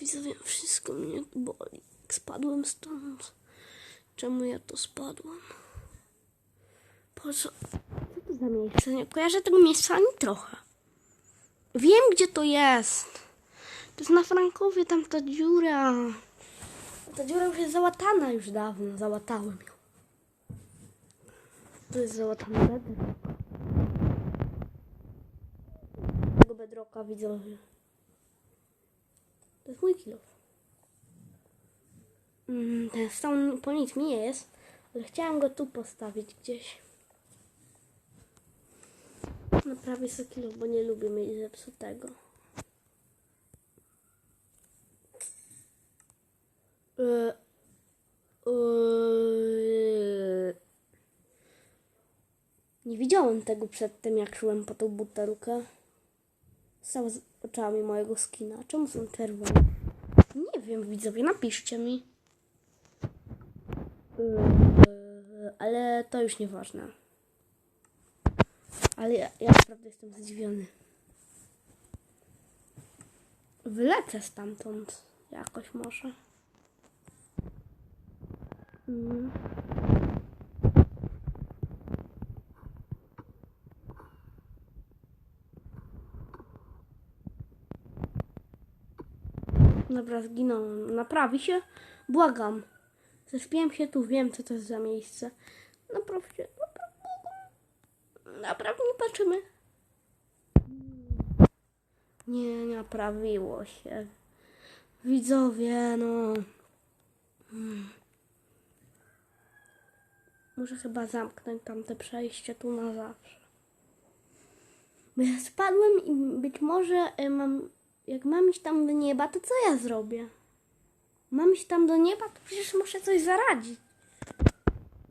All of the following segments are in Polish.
Widzowie, wszystko mnie boli. Jak Spadłem stąd. Czemu ja to spadłam? Po co? Co to za miejsce? Nie kojarzę tego miejsca ani trochę. Wiem, gdzie to jest. To jest na Frankowie, tam ta dziura. Ta dziura już jest załatana już dawno. Załatałem ją. To jest załatany bedrock. Tego bedrocka widzowie. To jest mój kilof. Mm, ten stone po nic mi nie jest, ale chciałam go tu postawić gdzieś. Naprawię sobie kilo, bo nie lubię mieć zepsutego. Yy, yy. Nie widziałem tego przedtem, jak szłem po tą butelkę. Z oczami mojego skina. Czemu są czerwone? Nie wiem, widzowie, napiszcie mi. Yy, ale to już nieważne. Ale ja, ja naprawdę jestem zdziwiony. Wylecę stamtąd jakoś może. Mm. Dobra, zginąłem. Naprawi się? Błagam. Zespiłem się tu, wiem co to jest za miejsce. Naprawdę, naprawdę, naprawdę nie patrzymy. Nie, nie naprawiło się. Widzowie, no. Hmm. Muszę chyba zamknąć tamte przejście tu na zawsze. Bo ja spadłem i być może y, mam. Jak mam iść tam do nieba, to co ja zrobię? Mam iść tam do nieba, to przecież muszę coś zaradzić.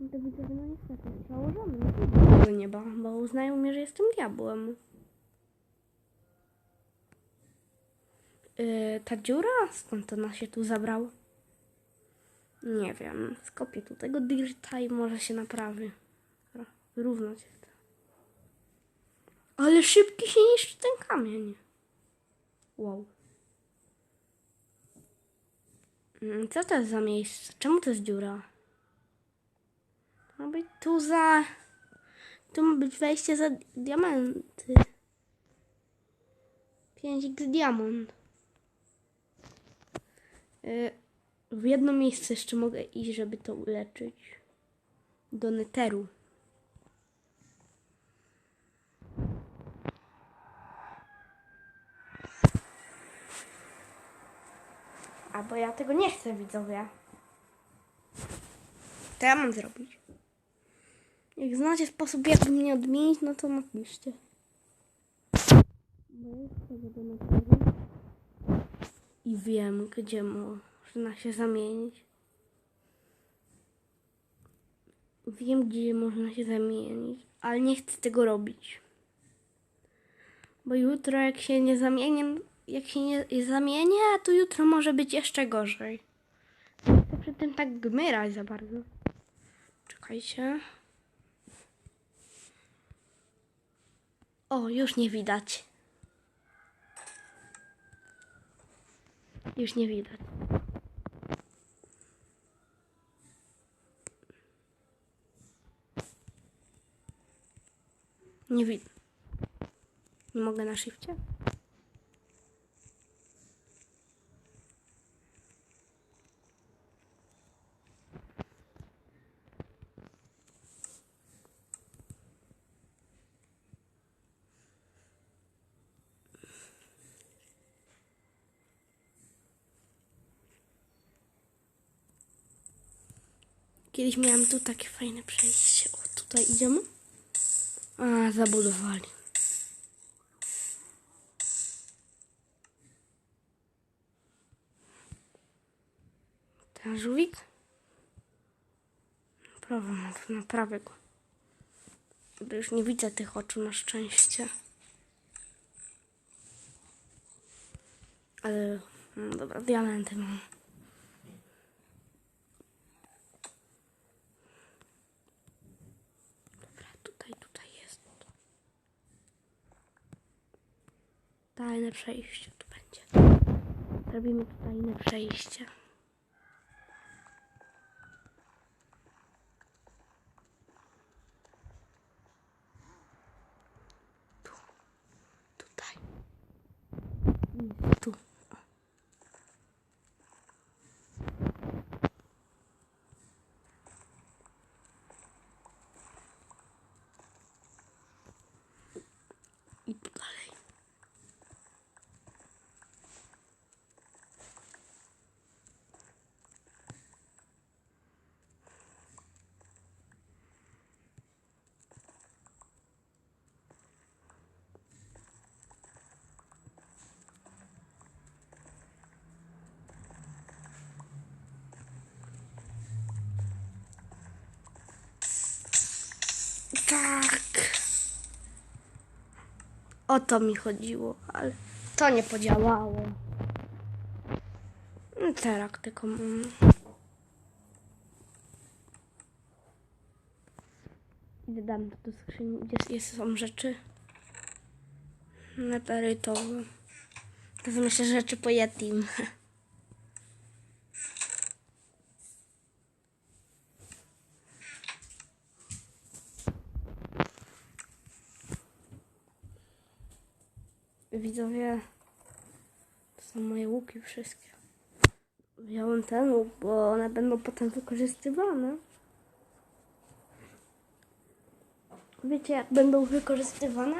No to widzę, no niestety, założony. Nie pójdę do nieba, bo uznają mnie, że jestem diabłem. Yy, ta dziura? Skąd ona się tu zabrała? Nie wiem. Skopię tu tego dirta i może się naprawi. Wyrównać. Ale szybki się niszczy ten kamień. Wow. Mm, Co to jest za miejsce? Czemu to jest dziura? Ma być tu za... Tu ma być wejście za diamenty. 5x diamont. Y, W jedno miejsce jeszcze mogę iść, żeby to uleczyć. Do neteru. Bo ja tego nie chcę, widzowie. To ja mam zrobić. Jak znacie sposób, jak mnie odmienić, no to napiszcie. I wiem, gdzie można się zamienić. Wiem, gdzie można się zamienić, ale nie chcę tego robić. Bo jutro, jak się nie zamienię, jak się nie zamienię, to jutro może być jeszcze gorzej. Chcę przy tym tak gmyrać za bardzo. Czekajcie. O, już nie widać. Już nie widać. Nie widzę. Nie mogę na shifcie? Kiedyś miałam tu takie fajne przejście. O, tutaj idziemy. A, zabudowali. Ten żółwik? Prawo, naprawię go. Bo już nie widzę tych oczu na szczęście. Ale, no dobra, diamenty mam. Dobra, tutaj, tutaj jest. Tajne przejście tu będzie. Robimy tutaj inne przejście. Tak. O to mi chodziło, ale to nie podziałało. No Teraz tylko mam. Idę dam to do skrzyni, gdzie jest, są rzeczy. Meteorytowe. To są jeszcze rzeczy po Yetim. Widzowie, to są moje łuki wszystkie. Wziąłem ten łuk, bo one będą potem wykorzystywane. Wiecie, jak będą wykorzystywane?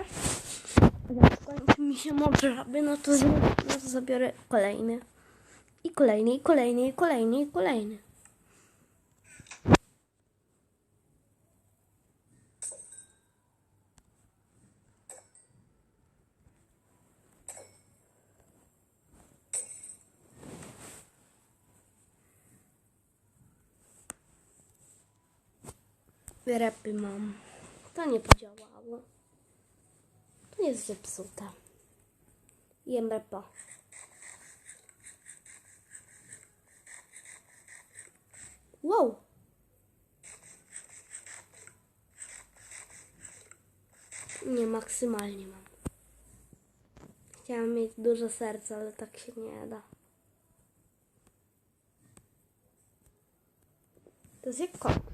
Jak skończy mi się moc żaby, no to, no to zabiorę kolejny. I kolejny, i kolejny, i kolejny, i kolejny. Repy mam. To nie podziałało. To jest zepsute. Jem repa. Wow. Nie, maksymalnie mam. Chciałam mieć dużo serca, ale tak się nie da. To jest jak koks.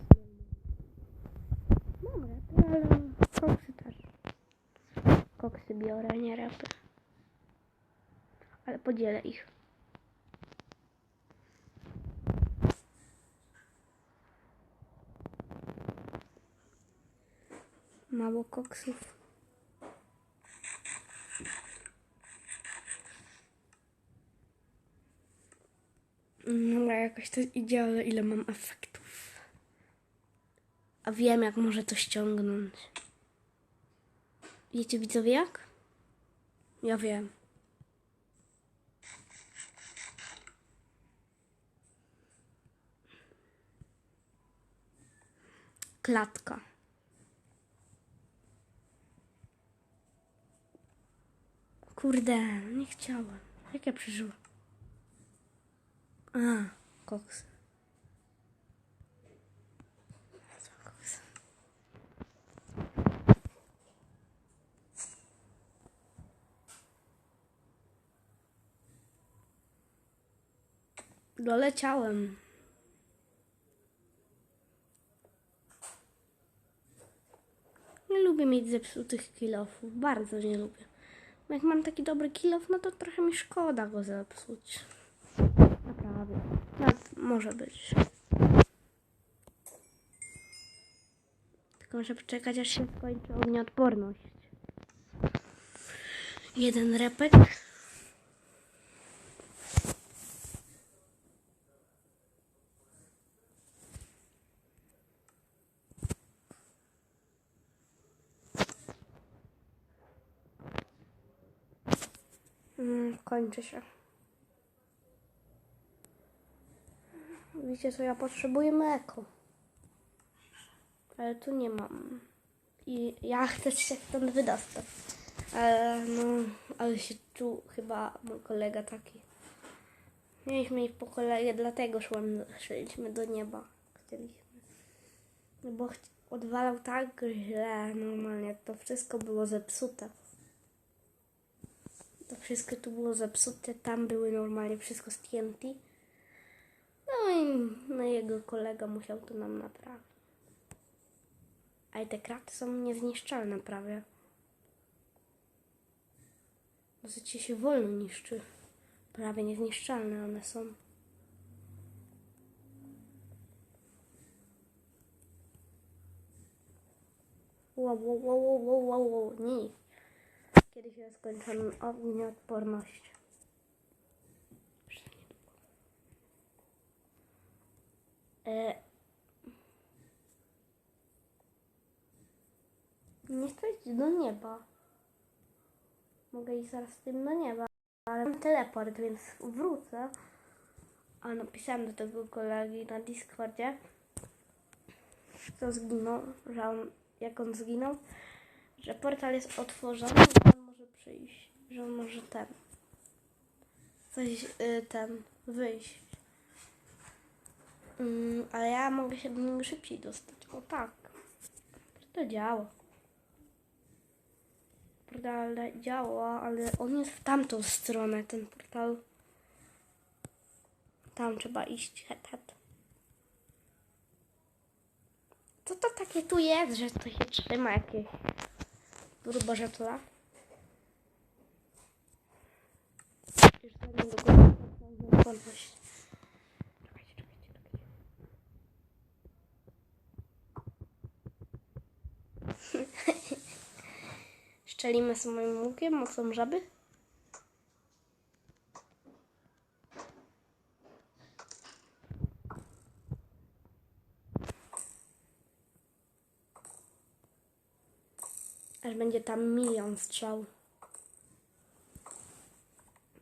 Ale koksy też. Koksy biorę, nie repy. Ale podzielę ich. Mało koksów. Dobra, jakoś to idzie, ale ile mam efektów. A wiem, jak może to ściągnąć. Wiecie widzowie jak? Ja wiem. Klatka. Kurde, nie chciałem. Jak ja przeżyłam? A. Doleciałem. Nie lubię mieć zepsutych kilofów. Bardzo nie lubię. Bo Jak mam taki dobry kilof, no to trochę mi szkoda go zepsuć. Naprawdę. Nawet może być. Tylko muszę poczekać, aż się skończy ognioodporność. Jeden repek. Mm, kończy się. Wiecie co, ja potrzebuję mleko. Ale tu nie mam. I ja chcę się stąd wydostać. Ale no, ale się tu chyba mój kolega taki. Mieliśmy ich po kolei, dlatego szłam, szliśmy do nieba. Chcieliśmy. No bo odwalał tak źle, normalnie to wszystko było zepsute. To wszystko tu było zepsute, tam były normalnie wszystko z TNT. No i no jego kolega musiał to nam naprawić. A i te kraty są niezniszczalne prawie. Dosyć się wolno niszczy. Prawie niezniszczalne one są. Wow, wow, wow, wow, wow, wow. Nie. Kiedy się skończy ognioodporność? E... Nie chcę iść do nieba. Mogę iść zaraz z tym do nieba, ale mam teleport, więc wrócę. A napisałem do tego kolegi na Discordzie, co zginął, że on, jak on zginął, że portal jest otworzony, przyjść, że on może ten, coś y, ten, wyjść. Mm, ale ja mogę się do niego szybciej dostać. O tak. To działa. Portal działa, ale on jest w tamtą stronę, ten portal. Tam trzeba iść. Het, het. Co to takie tu jest, że to się trzyma jakieś grubożetla? Już czekajcie. Szczelimy z moim łukiem mocą żaby. Aż będzie tam milion strzał.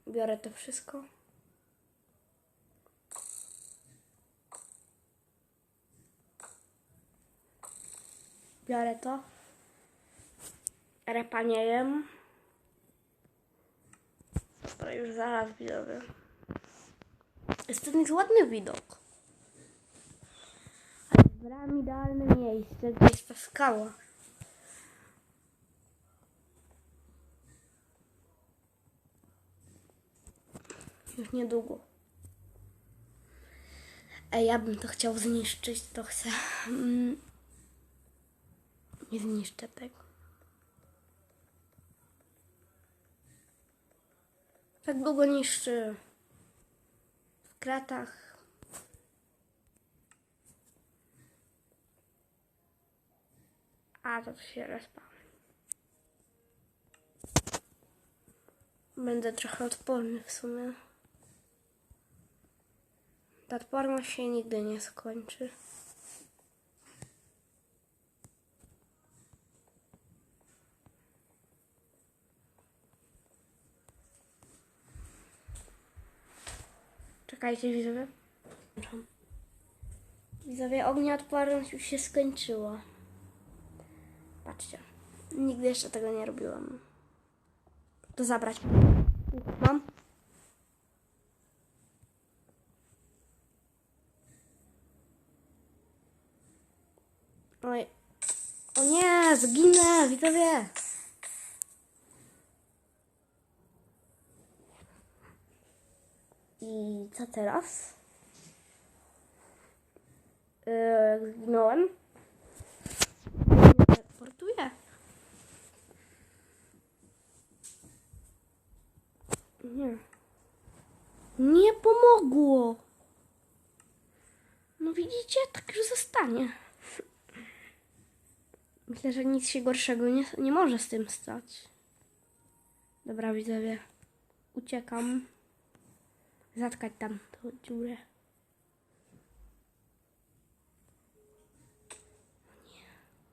Biorę to wszystko. Biorę to. Repa nie jem. Dobra, już zaraz widzowie. Jest to jest ładny widok. Ale wybrałam idealne miejsce, gdzie jest ta skała. Już niedługo. Ej, ja bym to chciał zniszczyć, to chcę. Mm. Nie zniszczę tego. Tak długo niszczy w kratach. A, to się respa. Będę trochę odporny w sumie. Odporność się nigdy nie skończy. Czekajcie, widzowie. Widzowie, ognioodporność już się skończyła. Patrzcie. Nigdy jeszcze tego nie robiłam. To zabrać. Mam. O nie, zginę, widzowie. I co teraz? Yy, zginąłem. Teleportuję. Nie. Nie pomogło. No widzicie, tak już zostanie. Myślę, że nic się gorszego nie, nie może z tym stać. Dobra, widzowie. Uciekam. Zatkać tam tą dziurę.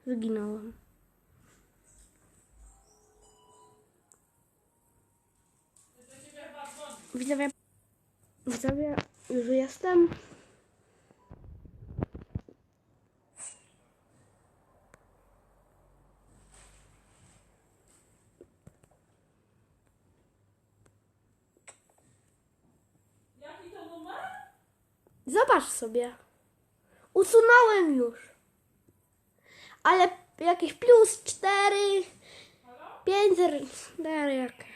Nie. Zginąłem. Widzowie, widzowie, już jestem. Zobacz sobie. Usunąłem już. Ale jakieś plus 4, 5, 4 jakie.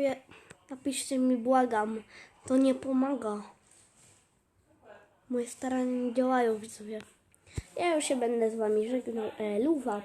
Widzowie, napiszcie mi, błagam. To nie pomaga. Moje starania nie działają, widzowie. Ja już się będę z wami żegnał. E, luwa.